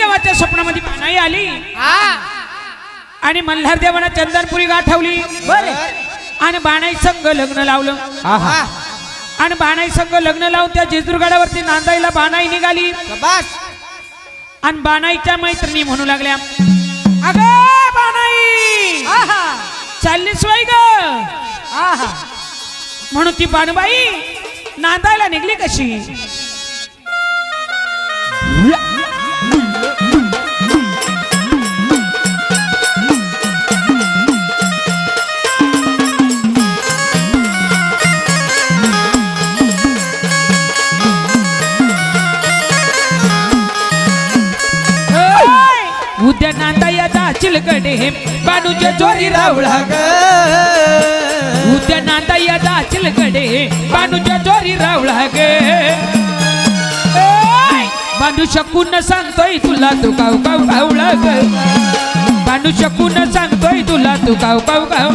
देवाच्या स्वप्नामध्ये बाणाई आली. आणि मल्हार देवाला चंदनपुरी गाठवली. बरे. आणि बाणाई संघ लग्न लावलं. आणि बाणाई संघ लग्न लावून त्या जेजुरगडावरती नांदाईला बाणाई निघाली. बस आणि बाणाईच्या मैत्रिणी म्हणू लागल्या. अग बाणाई! चाललीस वय ग? आहा. म्हणून ती बाणूबाई नांदायला निघली कशी? उद्या नांदाया जाशील चिलकडे बाणूच्या चोरी रावळा ग उद्या नांदाया जाशील चिलकडे बाणूच्या चोरी रावळा गे बांधू शकून सांगतोय तुला तू काव काव कावळा ग बांधू शकून सांगतोय तुला तू काव काव काव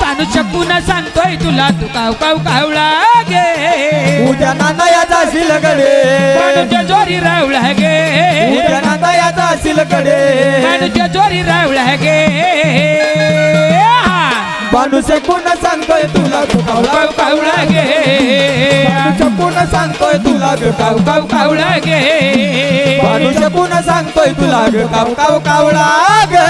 बांधू शकून सांगतोय तुला तू काव काव कावळा गे उद्या नांदायाचा शिलकडे बाणूच्या चोरी रावळा गे उद्या नांदायाचा शिलकडे बाणूच्या चोरी रावळा गे बांधू शकून सांगतोय तुला तू कावळा. काव कावळा गे शकून सांगतोय तुला काव काव काव कावळा गे बांधू शकून सांगतोय तुला काव काव कावळा ग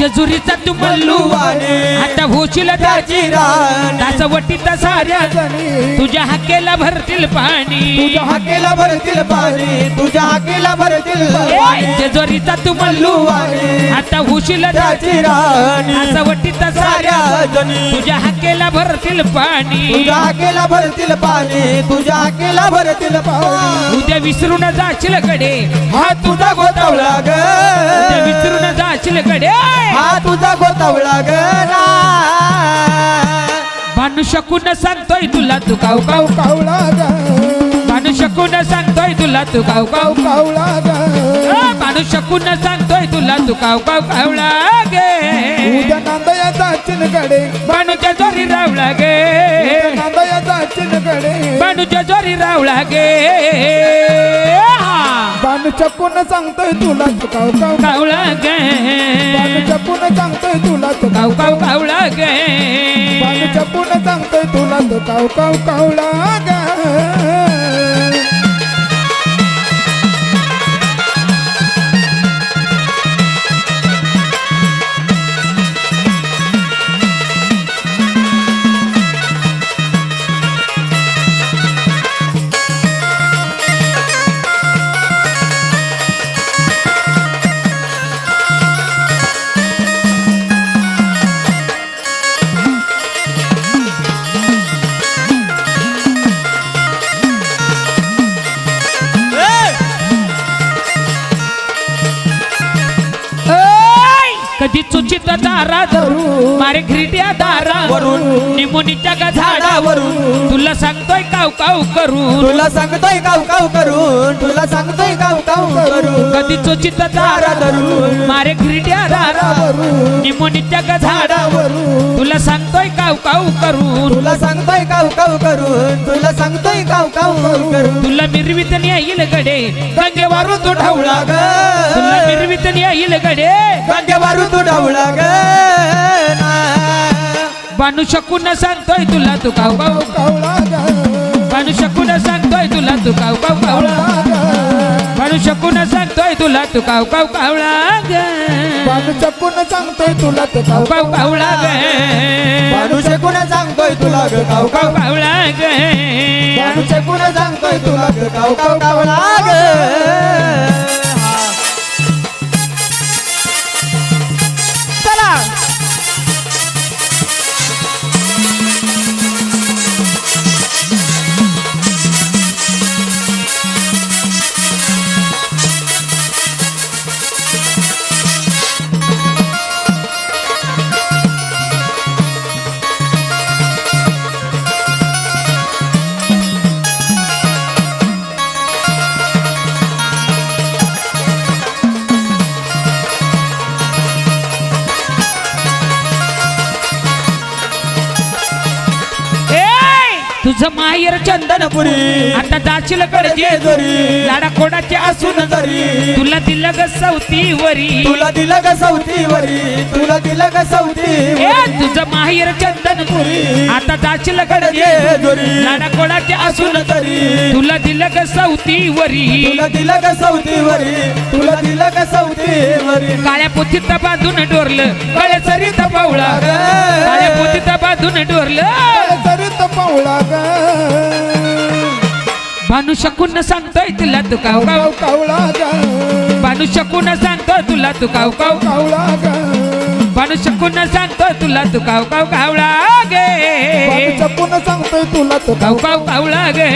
जेजुरीचा तू मल्लू. आता होशील त्याची वटीचा साऱ्या तुझ्या हाकेला भरतील पाणी. तुझ्या हाकेला भरतील पाणी. तुझ्या हाकेला भरतील जेजुरीचा तू मल्लू होशील त्याची राणी. वटीचा साऱ्या जणी तुझ्या हाकेला भरतील पाणी. तुझ्या हाकेला भरतील पाणी. तुझ्या हाकेला भरतील पाणी. उद्या विसरून जाशील कडे हा तुझा गोतावळा ग. उद्या विसरून जाशील कडे हा तुझा गोतावळा ग भानू शकून सांगतोय तुला तू काव काव कावळा ग. भानू शकून सांगतोय तुला तू काव काव कावळा ग. माणूस शकून सांगतोय तुला तू काव कावळा गे. उद्या नांदयाचा चिनकडे बाणूच्या जोरी रावळा गे. नांदयाचा चिनकडे बाणूच्या जोरी रावळा गे. बाण चपून सांगतोय तुला तू काव कावळा गे. बाण चपून सांगतोय तुला तू काव कावळा गे. बाण चपून सांगतोय तुला तू काव कावळा ग. दारा धरून मारे घिरट्या दारा वरून. निमुनीच्या गा झाडावरून तुला सांगतोय काव काव करून तुला सांगतोय काव काव करून तुला सांगतोय काव काव करून कधी चुचित दारा धरून मारे घिरट्या दारा निमुनीच्या गा झाडावरून तुला सांगतोय काव काव करून तुला सांगतोय काव काव करून तुला सांगतोय काव काव करून तुला मिरवीत येईल गडे गंगेवारू तू ढवळा ग तुला मिरवीत येईल गडे तू ढवळा ग. बानू शकून सांगतोय तुला तू कावळा ग बानू शकून सांगतोय तुला तू काव काव कावळा बानू शकून सांगतोय तुला तू काव काव कावळा ग बाणू चपून सांगतोय तुला तू काव काव कावळा बाणू शेकून सांगतोय तुला ग काव काव कावळा ग बाणू शेकून सांगतोय तुला ग काव काव कावळा ग तुझं माहेर चंदनपुरी. आता जाशील कडजे जेजुरी. लाडा खोडाचे असून जरी. तुला दिलं ग सवतीवरी. तुला दिलं ग सवतीवरी. तुला दिलं ग सवतीवरी. तुझं माहेर चंदनपुरी. आता जाशील कडजे जेजुरी. लाडा खोडाचे असून जरी. तुला दिलं ग सवतीवरी. तुला दिलं ग सवतीवरी. तुला दिलं ग सवतीवरी. काळ्या पोथीत बांधून डोरलं. काळ्या सरीत पावळा. काळ्या पोथीत बांधून डोरलं. चरित पावळा. भानू शकून सांगतोय तुला तू काव काव कावळा भानू शकून सांगतोय तुला तू काव काव कावळा भानू शकून सांगतोय तुला तू काव काव कावळा गे चपून सांगतोय तुला तू काव काव कावळा गे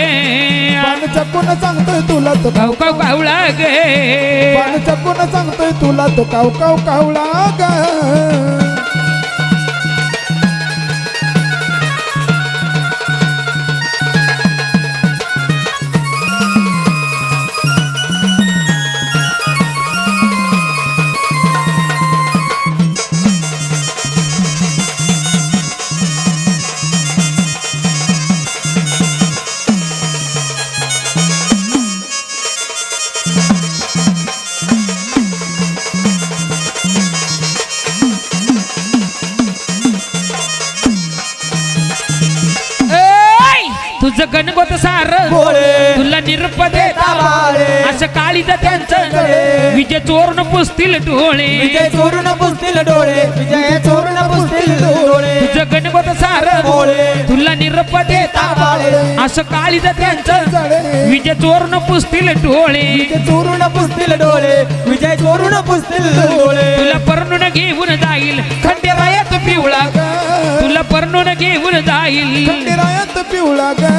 पान चपून सांगतोय तुला तू काव काव कावळा गे पान चपून सांगतोय तुला तू काव काव कावळा ग तुझं गणगोत सार. तुला निरप देता. असं काळीच त्यांचं. विजय चोरून पुसतील डोळे विजय चोरून पुसतील डोळे विजय चोरून पुसतील डोळे तुझं गणगोत सार. तुला निरप देता. असं काळीच त्यांचं. विजय चोरून पुसतील डोळे चोरून पुसतील डोळे विजय चोरून पुसतील डोळे तुला परणून घेऊन जाईल खंडेरायात पिवळा तुला परणून घेऊन जाईल पिवळा ग.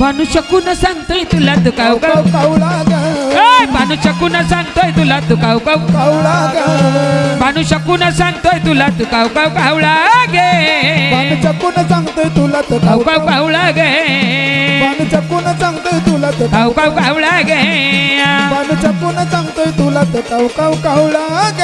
भानू शकून सांगतोय तुला तू काव काव? काव कावळा भानू शकून सांगतोय तुला तू काव काव? कावळा भानू शकून सांगतोय तुला तू काव काव? कावळा गे. पान चपून सांगतोय तुला तो काव काव काव कावळा गे. पान चपून सांगतोय तुला तो काव काव कावळा गे. पान चपून सांगतोय तुला तो काव काव? कावळा ग.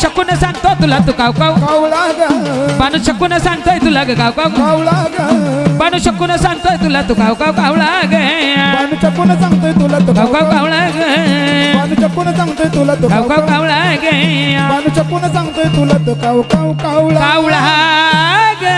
शकून सांगतो तुला तू काव काव. भानू शकून सांगतोय तुला ग काव काव. भानू शकून सांगतोय तुला तू काव काव कावळा गे चपून सांगतोय तुला तो काव काव कावळा गे चपून सांगतोय तुला तो काव काव कावळा गे चपून सांगतोय तुला तो काव काव कावळा कावळा ग